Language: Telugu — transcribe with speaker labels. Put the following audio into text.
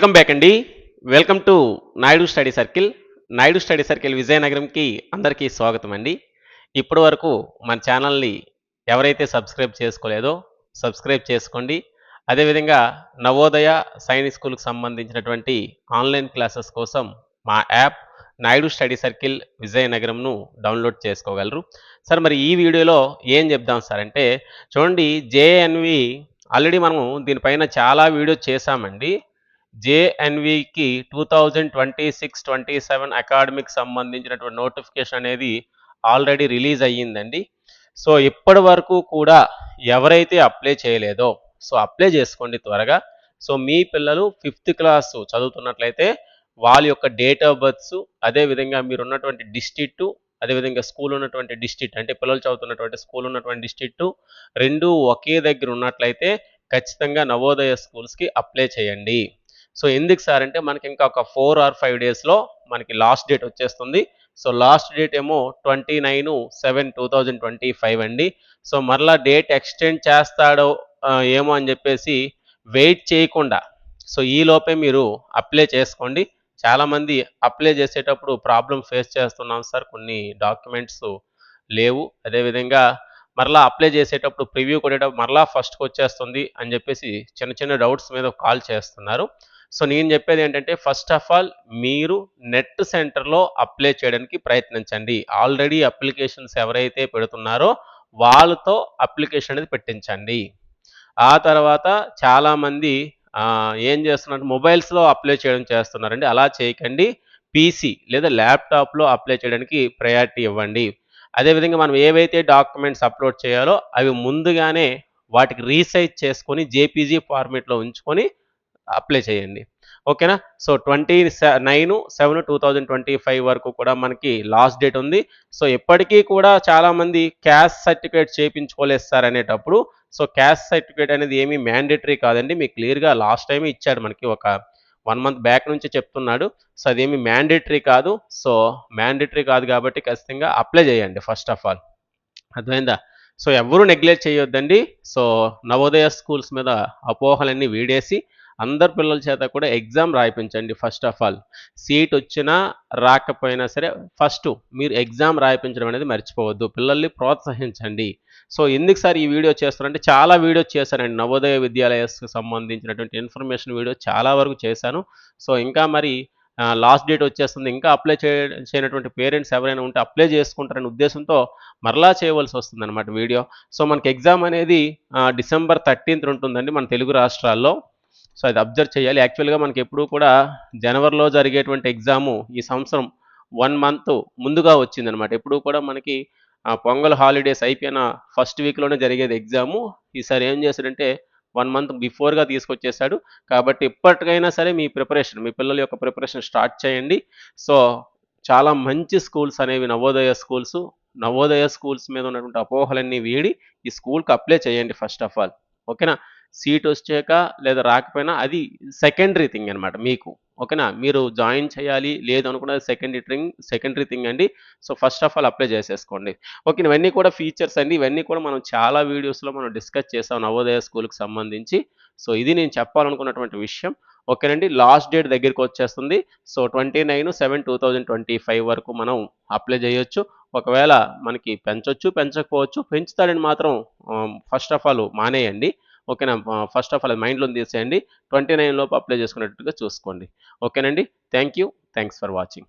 Speaker 1: వెల్కమ్ బ్యాక్ అండి. Welcome to Naidu study circle Naidu study circle విజయనగరంకి అందరికీ స్వాగతం అండి. ఇప్పటి వరకు మన ఛానల్ని ఎవరైతే సబ్స్క్రైబ్ చేసుకోలేదో సబ్స్క్రైబ్ చేసుకోండి. అదేవిధంగా నవోదయ సైనిక్ స్కూల్కి సంబంధించినటువంటి ఆన్లైన్ క్లాసెస్ కోసం మా యాప్ నాయుడు స్టడీ సర్కిల్ విజయనగరంను డౌన్లోడ్ చేసుకోగలరు. సార్ మరి ఈ వీడియోలో ఏం చెప్దాం సార్ అంటే చూడండి జేఎన్వి ఆల్రెడీ మనము దీనిపైన చాలా వీడియో చేశామండి. జేఎన్వికి two thousand twenty six twenty seven academic సంబంధించినటువంటి నోటిఫికేషన్ అనేది ఆల్రెడీ రిలీజ్ అయ్యిందండి. సో ఇప్పటి వరకు కూడా ఎవరైతే అప్లై చేయలేదో సో అప్లై చేసుకోండి త్వరగా. సో మీ పిల్లలు ఫిఫ్త్ క్లాస్ చదువుతున్నట్లయితే వాళ్ళ యొక్క డేట్ ఆఫ్ బర్త్స్ అదేవిధంగా మీరు ఉన్నటువంటి డిస్ట్రిక్ట్ అదేవిధంగా స్కూల్ ఉన్నటువంటి డిస్ట్రిక్ట్ అంటే పిల్లలు చదువుతున్నటువంటి స్కూల్ ఉన్నటువంటి డిస్ట్రిక్ట్ రెండు ఒకే దగ్గర ఉన్నట్లయితే ఖచ్చితంగా నవోదయ స్కూల్స్కి అప్లై చేయండి. సో ఎందుకు సార్ అంటే మనకి ఇంకా ఒక ఫోర్ ఆర్ ఫైవ్ డేస్లో మనకి లాస్ట్ డేట్ వచ్చేస్తుంది. సో లాస్ట్ డేట్ ఏమో twenty nine seven two thousand twenty five అండి. సో మరలా డేట్ ఎక్స్టెండ్ చేస్తాడో ఏమో అని చెప్పేసి వెయిట్ చేయకుండా సో ఈ లోపే మీరు అప్లై చేసుకోండి. చాలామంది అప్లై చేసేటప్పుడు ప్రాబ్లం ఫేస్ చేస్తున్నాం సార్. కొన్ని డాక్యుమెంట్స్ లేవు. అదేవిధంగా మరలా అప్లై చేసేటప్పుడు ప్రివ్యూ కొట్టేటప్పుడు మరలా ఫస్ట్కి వచ్చేస్తుంది అని చెప్పేసి చిన్న చిన్న డౌట్స్ మీద కాల్ చేస్తున్నారు. సో నేను చెప్పేది ఏంటంటే ఫస్ట్ ఆఫ్ ఆల్ మీరు నెట్ సెంటర్లో అప్లై చేయడానికి ప్రయత్నించండి. ఆల్రెడీ అప్లికేషన్స్ ఎవరైతే పెడుతున్నారో వాళ్ళతో అప్లికేషన్ అనేది పెట్టించండి. ఆ తర్వాత చాలామంది ఏం చేస్తున్నారు? మొబైల్స్లో అప్లై చేయడం చేస్తున్నారండి. అలా చేయకండి. పీసీ లేదా ల్యాప్టాప్లో అప్లై చేయడానికి ప్రయారిటీ ఇవ్వండి. అదేవిధంగా మనం ఏవైతే డాక్యుమెంట్స్ అప్లోడ్ చేయాలో అవి ముందుగానే వాటికి రీసైజ్ చేసుకొని జేపీజీ ఫార్మేట్లో ఉంచుకొని అప్లై చేయండి. ఓకేనా? So twenty nine seven two thousand twenty five వరకు కూడా మనకి లాస్ట్ డేట్ ఉంది. సో ఎప్పటికీ కూడా చాలామంది క్యాస్ట్ సర్టిఫికేట్ చేయించుకోలేదు సార్ అనేటప్పుడు. సో క్యాస్ట్ సర్టిఫికేట్ అనేది ఏమీ మ్యాండేటరీ కాదండి. మీకు క్లియర్గా లాస్ట్ టైం ఇచ్చాడు మనకి ఒక వన్ మంత్ బ్యాక్ నుంచి చెప్తున్నాడు. సో అదేమి మ్యాండేటరీ కాదు. సో మ్యాండేటరీ కాదు కాబట్టి ఖచ్చితంగా అప్లై చేయండి ఫస్ట్ ఆఫ్ ఆల్. అర్థమైందా? సో ఎవరు నెగ్లెక్ట్ చేయొద్దండి. సో నవోదయ స్కూల్స్ మీద అపోహలన్నీ వీడేసి అందరు పిల్లల చేత కూడా ఎగ్జామ్ రాయిపించండి ఫస్ట్ ఆఫ్ ఆల్. సీట్ వచ్చినా రాకపోయినా సరే ఫస్ట్ మీరు ఎగ్జామ్ రాయిపించడం అనేది మర్చిపోవద్దు. పిల్లల్ని ప్రోత్సహించండి. సో ఎందుకు సార్ ఈ వీడియో చేస్తారంటే చాలా వీడియో చేశానండి. నవోదయ విద్యాలయస్కి సంబంధించినటువంటి ఇన్ఫర్మేషన్ వీడియో చాలా వరకు చేశాను. సో ఇంకా మరి లాస్ట్ డేట్ వచ్చేస్తుంది. ఇంకా అప్లై చే చేయనటువంటి పేరెంట్స్ ఎవరైనా ఉంటే అప్లై చేసుకుంటారనే ఉద్దేశంతో మరలా చేయవలసి వస్తుంది అనమాట వీడియో. సో మనకి ఎగ్జామ్ అనేది డిసెంబర్ థర్టీన్త్ ఉంటుందండి మన తెలుగు రాష్ట్రాల్లో. సో అది అబ్జర్వ్ చేయాలి. యాక్చువల్గా మనకి ఎప్పుడూ కూడా జనవరిలో జరిగేటువంటి ఎగ్జాము ఈ సంవత్సరం వన్ మంత్ ముందుగా వచ్చిందనమాట ఎప్పుడూ కూడా మనకి పొంగల్ హాలిడేస్ అయిపోయిన ఫస్ట్ వీక్లోనే జరిగేది ఎగ్జాము. ఈసారి ఏం చేశాడంటే వన్ మంత్ బిఫోర్గా తీసుకొచ్చేసాడు. కాబట్టి ఇప్పటికైనా సరే మీ ప్రిపరేషన్ మీ పిల్లల యొక్క ప్రిపరేషన్ స్టార్ట్ చేయండి. సో చాలా మంచి స్కూల్స్ అనేవి నవోదయ స్కూల్స్. నవోదయ స్కూల్స్ మీద ఉన్నటువంటి అపోహలన్నీ వీడి ఈ స్కూల్కి అప్లై చేయండి ఫస్ట్ ఆఫ్ ఆల్. ఓకేనా? సీట్ వచ్చాక లేదా రాకపోయినా అది సెకండరీ థింగ్ అనమాట మీకు. ఓకేనా? మీరు జాయిన్ చేయాలి లేదు అనుకున్నది సెకండరీ థింగ్ సెకండరీ థింగ్ అండి. So first of all apply చేసేసుకోండి. ఓకే ఇవన్నీ కూడా ఫీచర్స్ అండి. ఇవన్నీ కూడా మనం చాలా వీడియోస్లో మనం డిస్కస్ చేసాం నవోదయ స్కూల్కి సంబంధించి. సో ఇది నేను చెప్పాలనుకున్నటువంటి విషయం. ఓకేనండి? లాస్ట్ డేట్ దగ్గరికి వచ్చేస్తుంది. So twenty nine seven two thousand twenty five వరకు మనం అప్లై చేయొచ్చు. ఒకవేళ మనకి పెంచొచ్చు పెంచకపోవచ్చు పెంచుతాడని మాత్రం ఫస్ట్ ఆఫ్ ఆల్ మానేయండి. ఓకేనా? ఫస్ట్ ఆఫ్ ఆల్ మైండ్లో తీసేయండి. ట్వంటీ నైన్ లోపు అప్లై చేసుకునేట్టుగా చూసుకోండి. ఓకేనండి? Thank you thanks for watching